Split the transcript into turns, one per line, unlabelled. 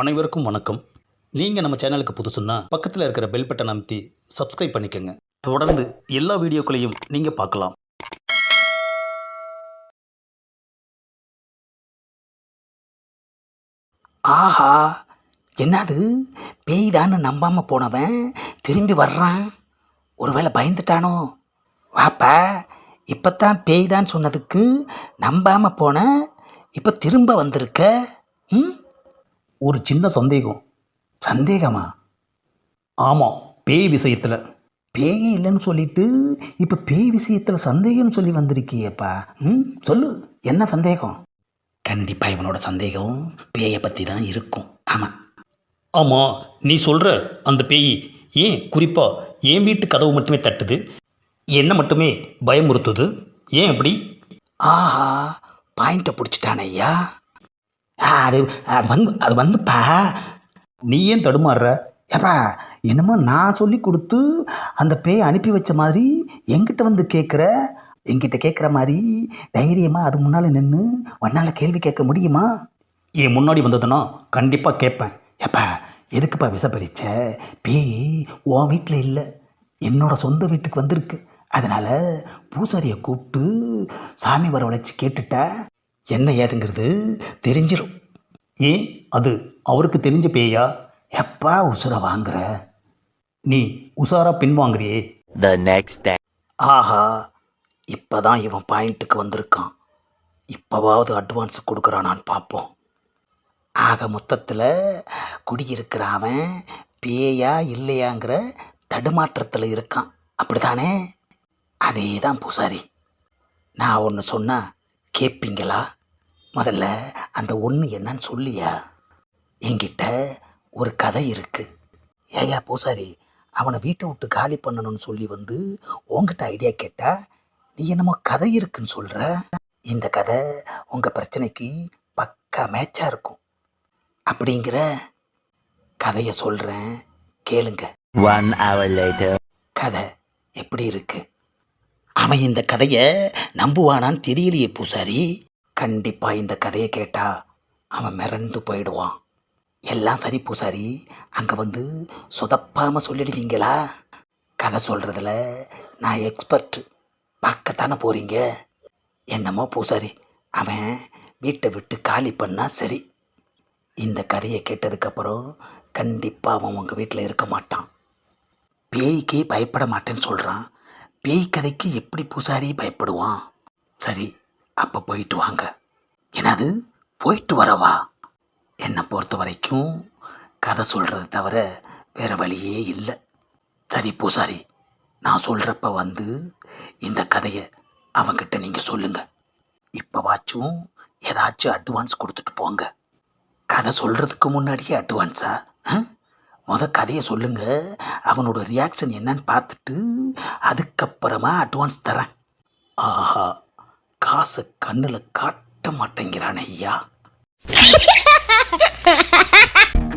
அனைவருக்கும் வணக்கம். நீங்கள் நம்ம சேனலுக்கு புதுசுன்னா பக்கத்தில் இருக்கிற பெல் பட்டன் அமைத்தி சப்ஸ்கிரைப் பண்ணிக்கோங்க. தொடர்ந்து எல்லா வீடியோக்களையும் நீங்கள் பார்க்கலாம்.
ஆஹா என்னது? பேய்தான்னு நம்பாம போனவன் திரும்பி வர்றான். ஒருவேளை பயந்துட்டானோ? வாப்பா இப்போத்தான் பேய்டான்னு சொன்னதுக்கு நம்பாம போன இப்போ திரும்ப வந்திருக்க? ம்?
ஒரு சின்ன சந்தேகம்.
சந்தேகமா?
ஆமாம் பேய் விஷயத்தில்.
பேய் இல்லைன்னு சொல்லிட்டு இப்போ பேய் விஷயத்தில் சந்தேகம்னு சொல்லி வந்திருக்கியேப்பா. ம் சொல்லு என்ன சந்தேகம்? கண்டிப்பாக இவனோட சந்தேகம் பேயை பற்றி தான் இருக்கும். ஆமாம்
ஆமாம் நீ சொல்கிற அந்த பேய் ஏன் குறிப்பாக என் வீட்டு கதவு மட்டுமே தட்டுது? என்ன மட்டுமே பயமுறுத்துது? ஏன் அப்படி?
ஆஹா பாயிண்ட்டை பிடிச்சிட்டானே ஐயா. அது அது வந்து அது வந்துப்பா.
நீ ஏன் தடுமாறுற?
ஏப்பா என்னமோ நான் சொல்லி கொடுத்து அந்த பேயை அனுப்பி வச்ச மாதிரி என்கிட்ட வந்து கேட்குற என்கிட்ட கேட்குற மாதிரி தைரியமாக அது முன்னால் நின்று உன்னால் கேள்வி கேட்க முடியுமா?
என் முன்னாடி வந்ததுன்னா கண்டிப்பாக கேட்பேன்.
ஏப்பா எதுக்குப்பா விசப்பரிச்ச? பேய் உன் வீட்டில் இல்லை. என்னோட சொந்த வீட்டுக்கு வந்திருக்கு. அதனால் பூசாரியை கூப்பிட்டு சாமி வரவழைச்சி கேட்டுட்டா என்ன ஏதுங்கிறது தெரிஞ்சிரும்.
ஏன் அது அவருக்கு தெரிஞ்ச பேயா?
எப்பா உசுரை வாங்குற?
நீ உஷாரா பின்வாங்குறியே
next day.
ஆஹா இப்போதான் இவன் பாயிண்ட்டுக்கு வந்திருக்கான். இப்போவாவது அட்வான்ஸ் கொடுக்குறானான்னு பார்ப்போம் ஆக மொத்தத்தில் குடியிருக்கிற அவன் பேயா இல்லையாங்கிற தடுமாற்றத்தில் இருக்கான். அப்படிதானே அதே தான் பூசாரி. நான் ஒன்று சொன்னால் கேட்பீங்களா முதல்ல அந்த ஒன்று என்னன்னு சொல்லியா? என்கிட்ட ஒரு கதை இருக்குது ஏயா பூசாரி அவனை வீட்டை விட்டு காலி பண்ணணும்னு சொல்லி வந்து உன்கிட்ட ஐடியா கேட்டா நீ என்னமோ கதை இருக்குன்னு சொல்கிற இந்த கதை உங்கள் பிரச்சனைக்கு பக்கா மேட்சாக இருக்கும். அப்படிங்கிற கதையை சொல்கிறேன் கேளுங்க.
Later.
கதை எப்படி இருக்கு? அவன் இந்த கதையை நம்புவானான்னு தெரியலையே பூசாரி. கண்டிப்பாக இந்த கதையை கேட்டால் அவன் மிரண்டு போயிடுவான். எல்லாம் சரி பூசாரி. அங்கே வந்து சொதப்பாமல் சொல்லிடுவீங்களா? கதை சொல்கிறதுல நான் எக்ஸ்பர்ட் பார்க்கத்தானே போகிறீங்க என்னமோ பூசாரி. அவன் வீட்டை விட்டு காலி பண்ணா சரி. இந்த கதையை கேட்டதுக்கப்புறம் கண்டிப்பாக அவன் உங்கள் வீட்டில் இருக்க மாட்டான். பேய்க்கே பயப்பட மாட்டேன்னு சொல்கிறான் பேய் கதைக்கு எப்படி பூசாரி பயப்படுவான்? சரி அப்போ போயிட்டு வாங்க. என்னது? போயிட்டு வரவா? என்னை பொறுத்த வரைக்கும் கதை சொல்கிறது தவிர வேறு வழியே இல்லை. சரி பூசாரி நான் சொல்கிறப்ப வந்து இந்த கதையை அவங்கிட்ட நீங்கள் சொல்லுங்கள் இப்போவாச்சும் ஏதாச்சும் அட்வான்ஸ் கொடுத்துட்டு போங்க. கதை சொல்கிறதுக்கு முன்னாடியே அட்வான்ஸா ஆ? முத கதையை சொல்லுங்க. அவனோட ரியாக்ஷன் என்னன்னு பார்த்துட்டு அதுக்கப்புறமா அட்வான்ஸ் தரேன். ஆஹா காசை கண்ணில் காட்ட மாட்டேங்கிறான் ஐயா.